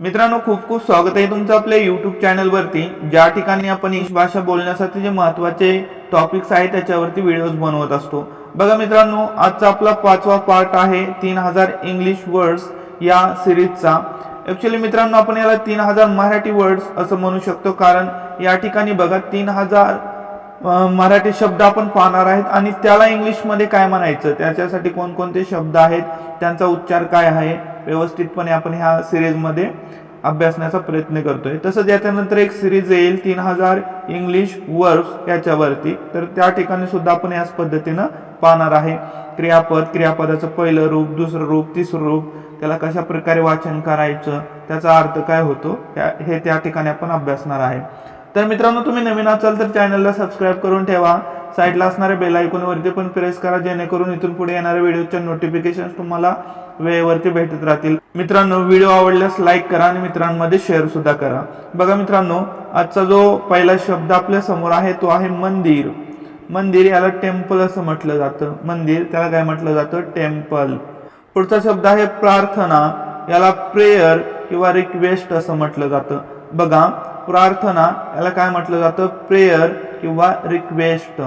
मित्रांनो खूप खूप स्वागत आहे तुमचं आपल्या यूट्यूब चॅनलवरती ज्या ठिकाणी आपण इंग्लिश भाषा बोलण्यासाठी जे महत्त्वाचे टॉपिक्स आहेत त्याच्यावरती व्हिडिओज बनवत असतो. बघा मित्रांनो आजचा आपला पाचवा पार्ट आहे तीन हजार इंग्लिश वर्ड्स या सिरीजचा ॲक्च्युली मित्रांनो आपण याला तीन हजार मराठी वर्ड्स असं म्हणू शकतो कारण या ठिकाणी बघा तीन हजार मराठी शब्द आपण पाहणार आहेत आणि त्याला इंग्लिशमध्ये काय म्हणायचं? त्याच्यासाठी कोणकोणते शब्द आहेत? त्यांचा उच्चार काय आहे? व्यवस्थितपणे आपण ह्या सिरीजमध्ये अभ्यासण्याचा प्रयत्न करतोय. तसंच याच्यानंतर एक सिरीज येईल तीन हजार इंग्लिश वर्ब्स याच्यावरती. तर त्या ठिकाणी सुद्धा आपण याच पद्धतीनं पाहणार आहे. क्रियापद क्रियापदाचं पहिलं रूप दुसरं रूप तिसरं रूप त्याला कशा प्रकारे वाचन करायचं त्याचा अर्थ काय होतो त्या- हे त्या ठिकाणी आपण अभ्यासणार आहे. तर मित्रांनो तुम्ही नवीन असाल तर चॅनलला सबस्क्राईब करून ठेवा. साईडला असणाऱ्या बेल आयकॉनवरती पण प्रेस करा जेणेकरून इथून पुढे येणाऱ्या व्हिडिओच्या नोटिफिकेशन तुम्हाला वेळेवरती भेटत राहतील. मित्रांनो व्हिडिओ आवडल्यास लाईक करा आणि मित्रांमध्ये शेअर सुद्धा करा. बघा मित्रांनो आजचा जो पहिला शब्द आपल्यासमोर आहे तो आहे मंदिर. मंदिर याला टेम्पल असं म्हटलं जातं. मंदिर त्याला काय म्हटलं जातं? टेम्पल पुढचा शब्द आहे प्रार्थना. याला प्रेयर किंवा रिक्वेस्ट असं म्हटलं जातं. बघा प्रार्थना याला काय म्हटलं जातं? प्रेयर किंवा रिक्वेस्ट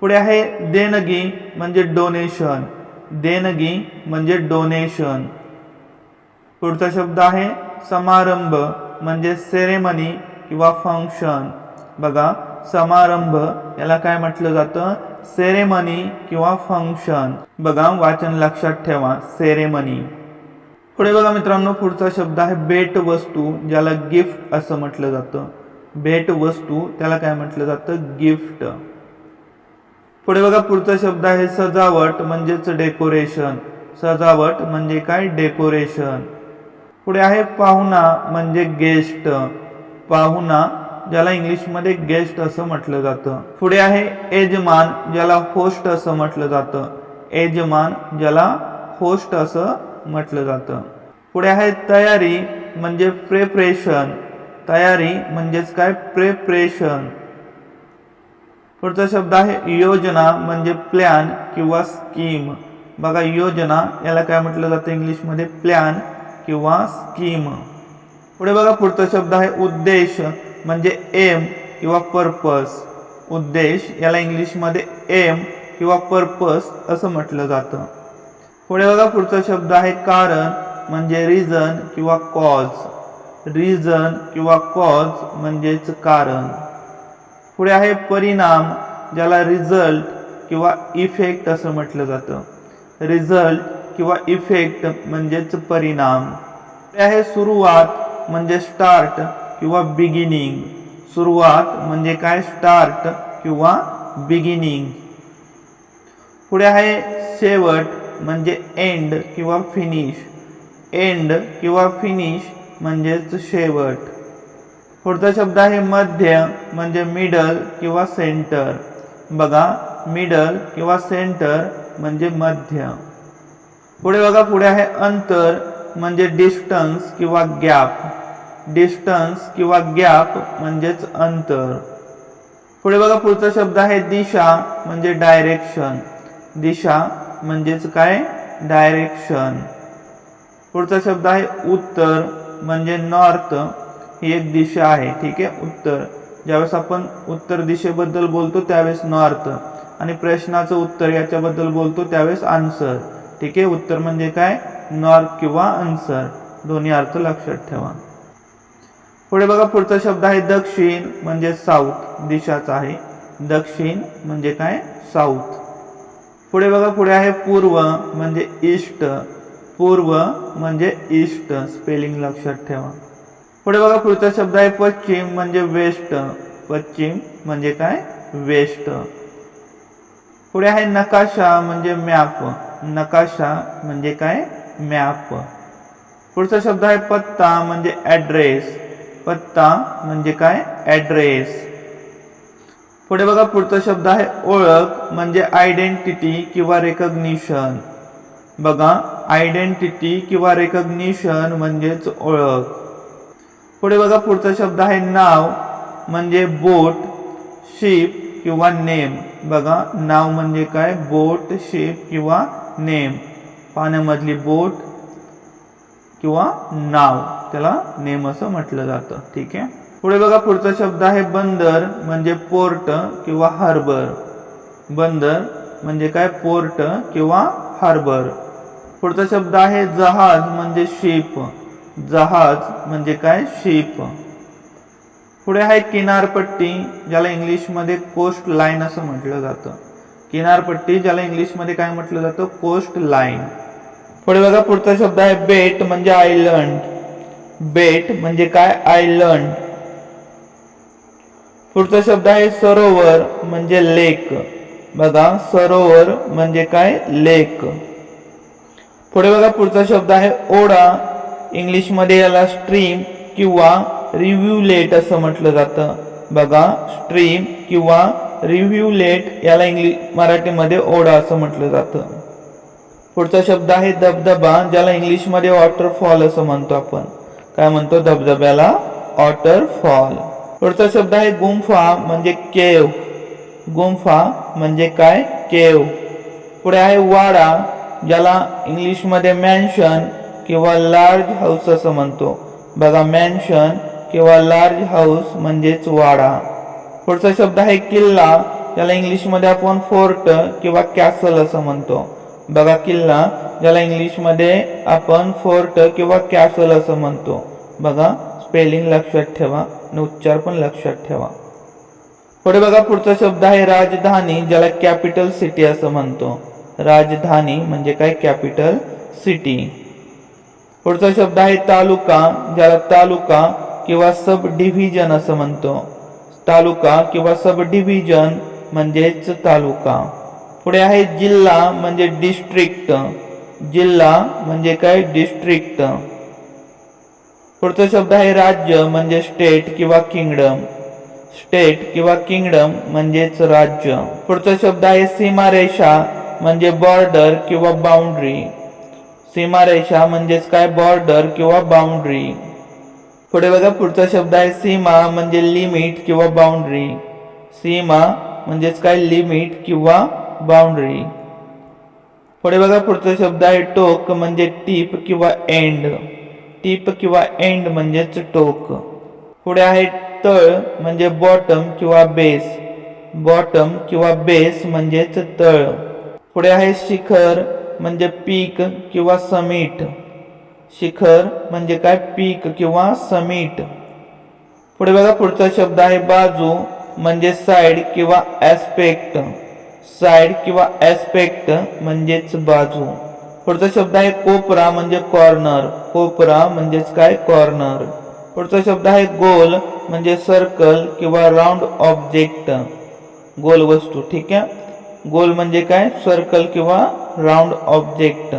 पुढे आहे देणगी म्हणजे डोनेशन देणगी म्हणजे डोनेशन पुढचा शब्द आहे समारंभ म्हणजे सेरेमनी किंवा फंक्शन बघा समारंभ याला काय म्हटलं जातं? सेरेमनी किंवा फंक्शन बघा वाचन लक्षात ठेवा सेरेमनी पुढे बघा मित्रांनो पुढचा शब्द आहे भेट वस्तू ज्याला गिफ्ट असं म्हटलं जातं. भेट वस्तू त्याला काय म्हटलं जातं? गिफ्ट पुढे बघा पुढचा शब्द आहे सजावट म्हणजेच डेकोरेशन सजावट म्हणजे काय? डेकोरेशन पुढे आहे पाहुणा म्हणजे गेस्ट पाहुणा ज्याला इंग्लिशमध्ये गेस्ट असं म्हटलं जातं. पुढे आहे यजमान ज्याला होस्ट असं म्हटलं जातं. यजमान ज्याला होस्ट असं म्हटलं जातं. पुढे आहे तयारी म्हणजे प्रेपरेशन तयारी म्हणजेच काय? प्रेपरेशन पुढचा शब्द आहे योजना म्हणजे प्लॅन किंवा स्कीम बघा योजना याला काय म्हटलं जातं इंग्लिशमध्ये? प्लॅन किंवा स्कीम पुढे बघा पुढचा शब्द आहे उद्देश म्हणजे एम किंवा पर्पस उद्देश याला इंग्लिशमध्ये एम किंवा पर्पस असं म्हटलं जातं. पुढे बघा पुढचा शब्द आहे कारण म्हणजे रिझन किंवा कॉज रिझन किंवा कॉज म्हणजेच कारण. पुढे आहे परिणाम ज्याला रिझल्ट किंवा इफेक्ट असं म्हटलं जातं. रिझल्ट किंवा इफेक्ट म्हणजेच परिणाम. पुढे आहे सुरुवात म्हणजे स्टार्ट किंवा बिगिनिंग सुरुवात म्हणजे काय? स्टार्ट किंवा बिगिनिंग पुढे आहे शेवट म्हणजे एंड किंवा फिनिश एंड किंवा फिनिश म्हणजेच शेवट. पुढचा शब्द आहे मध्य म्हणजे मिडल किंवा सेंटर बघा मिडल किंवा सेंटर म्हणजे मध्य. पुढे बघा पुढे आहे अंतर म्हणजे डिस्टन्स किंवा गॅप डिस्टन्स किंवा गॅप म्हणजेच अंतर. पुढे बघा पुढचा शब्द आहे दिशा म्हणजे डायरेक्शन दिशा म्हणजेच काय? डायरेक्शन पुढचा शब्द आहे उत्तर म्हणजे नॉर्थ ही एक दिशा आहे ठीक आहे? उत्तर. ज्यावेळेस आपण उत्तर दिशेबद्दल बोलतो त्यावेळेस नॉर्थ आणि प्रश्नाचं उत्तर याच्याबद्दल बोलतो त्यावेळेस आन्सर ठीक आहे? उत्तर म्हणजे काय? नॉर्थ किंवा आन्सर दोन्ही अर्थ लक्षात ठेवा. पुढे बघा पुढचा शब्द आहे दक्षिण म्हणजे साऊथ दिशाचा आहे. दक्षिण म्हणजे काय? साऊथ पुढे बघा पुढे आहे पूर्व म्हणजे ईस्ट पूर्व म्हणजे ईस्ट स्पेलिंग लक्षात ठेवा. पुढे बघा पुढचा शब्द आहे पश्चिम म्हणजे वेस्ट. पश्चिम म्हणजे काय? वेस्ट. पुढे आहे नकाशा म्हणजे मॅप. नकाशा म्हणजे काय? मॅप. पुढचा शब्द आहे पत्ता म्हणजे ॲड्रेस पत्ता म्हणजे काय? ॲड्रेस पुढे बघा पुढचा शब्द आहे ओळख म्हणजे आयडेंटिटी किंवा रेकग्निशन बघा आयडेंटिटी किंवा रेकग्निशन म्हणजेच ओळख. पुढे बघा पुढचा शब्द आहे नाव म्हणजे बोट शिप किंवा नेम. बघा नाव म्हणजे काय? बोट शिप किंवा नेम. पाण्यामधली बोट किंवा नाव. त्याला नेम असं म्हटलं जातं. ठीक आहे? पुढे बघा पुढचा शब्द आहे बंदर म्हणजे पोर्ट किंवा हार्बर. बंदर म्हणजे काय? पोर्ट किंवा हार्बर. पुढचा शब्द आहे जहाज म्हणजे शिप. जहाज म्हणजे काय? शिप. पुढे आहे किनारपट्टी ज्याला इंग्लिशमध्ये कोस्ट लाईन असं म्हटलं जातं. किनारपट्टी ज्याला इंग्लिशमध्ये काय म्हटलं जातं? कोस्ट लाईन पुढे बघा पुढचा शब्द आहे बेट म्हणजे आयलंड बेट म्हणजे काय? आयलंड पुढचा शब्द आहे सरोवर म्हणजे लेक बघा सरोवर म्हणजे काय? लेक पुढे बघा पुढचा शब्द आहे ओढा. इंग्लिशमध्ये याला स्ट्रीम किंवा रिव्ह्यूलेट असं म्हटलं जातं. बघा स्ट्रीम किंवा रिव्ह्यूलेट याला इंग्लिश मराठीमध्ये ओढा असं म्हटलं जातं. पुढचा शब्द आहे धबधबा ज्याला इंग्लिशमध्ये वॉटरफॉल असं म्हणतो आपण. काय म्हणतो? धबधब्याला वॉटरफॉल पुढचा शब्द आहे गुंफा म्हणजे केव. गुंफा म्हणजे काय? केव. पुढे आहे वाडा ज्याला इंग्लिशमध्ये मॅन्शन किंवा लार्ज हाऊस असं म्हणतो. बघा मॅन्शन किंवा लार्ज हाऊस म्हणजेच वाडा. पुढचा शब्द आहे किल्ला. ज्याला इंग्लिशमध्ये आपण फोर्ट किंवा कॅसल असं म्हणतो. बघा किल्ला. ज्याला इंग्लिशमध्ये आपण फोर्ट किंवा कॅसल असं म्हणतो. बघा स्पेलिंग लक्षात ठेवा आणि उच्चार पण लक्षात ठेवा. पुढे बघा पुढचा शब्द आहे राजधानी. ज्याला कॅपिटल सिटी असं म्हणतो. राजधानी म्हणजे काय? कॅपिटल सिटी पुढचा शब्द आहे तालुका ज्याला तालुका किंवा सब डिव्हिजन असं म्हणतो. तालुका किंवा सब डिव्हिजन म्हणजेच तालुका. पुढे आहे जिल्हा म्हणजे डिस्ट्रिक्ट जिल्हा म्हणजे काय? डिस्ट्रिक्ट पुढचा शब्द आहे राज्य म्हणजे स्टेट किंवा किंगडम स्टेट किंवा किंगडम म्हणजेच राज्य. पुढचा शब्द आहे सीमारेषा म्हणजे बॉर्डर किंवा बाउंड्री सीमारेषा म्हणजेच काय? बॉर्डर किंवा बाउंड्री पुढे बघा, पुढचा शब्द आहे सीमा म्हणजे लिमिट किंवा बाउंड्री सीमा म्हणजेच काय? लिमिट किंवा बाउंड्री पुढे बघा, पुढचा शब्द आहे टोक म्हणजे टीप किंवा एंड टीप किंवा एंड म्हणजेच टोक. पुढे आहे तळ म्हणजे बॉटम किंवा बेस बॉटम किंवा बेस म्हणजेच तळ. पुढे आहे शिखर म्हणजे पीक किंवा समीट. शिखर म्हणजे काय? पीक किंवा समिट. पुढे बघा शब्द आहे बाजू म्हणजे साइड किंवा ऍस्पेक्ट साइड किंवा ऍस्पेक्ट म्हणजेच बाजू. पुढचा शब्द आहे कोपरा म्हणजे कॉर्नर कोपरा म्हणजेच काय? कॉर्नर पुढचा शब्द आहे गोल म्हणजे सर्कल किंवा राऊंड ऑब्जेक्ट गोल वस्तू, ठीक आहे? गोल म्हणजे काय? सर्कल किंवा राऊंड ऑब्जेक्ट.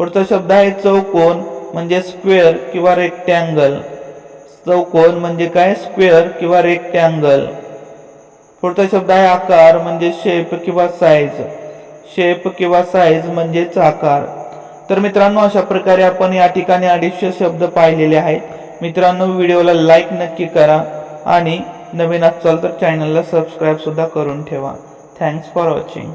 पुढचा शब्द आहे चौकोन म्हणजे स्क्वेअर किंवा रेक्टँगल चौकोन म्हणजे काय? स्क्वेअर किंवा रेक्टँगल पुढचा शब्द आहे आकार म्हणजे शेप किंवा साईज शेप किंवा साईज म्हणजेच आकार. तर मित्रांनो अशा प्रकारे आपण या ठिकाणी अडीचशे शब्द पाहिलेले आहेत. मित्रांनो व्हिडिओला लाईक नक्की करा आणि नवीन असाल तर चॅनलला सबस्क्राईब सुद्धा करून ठेवा. Thanks for watching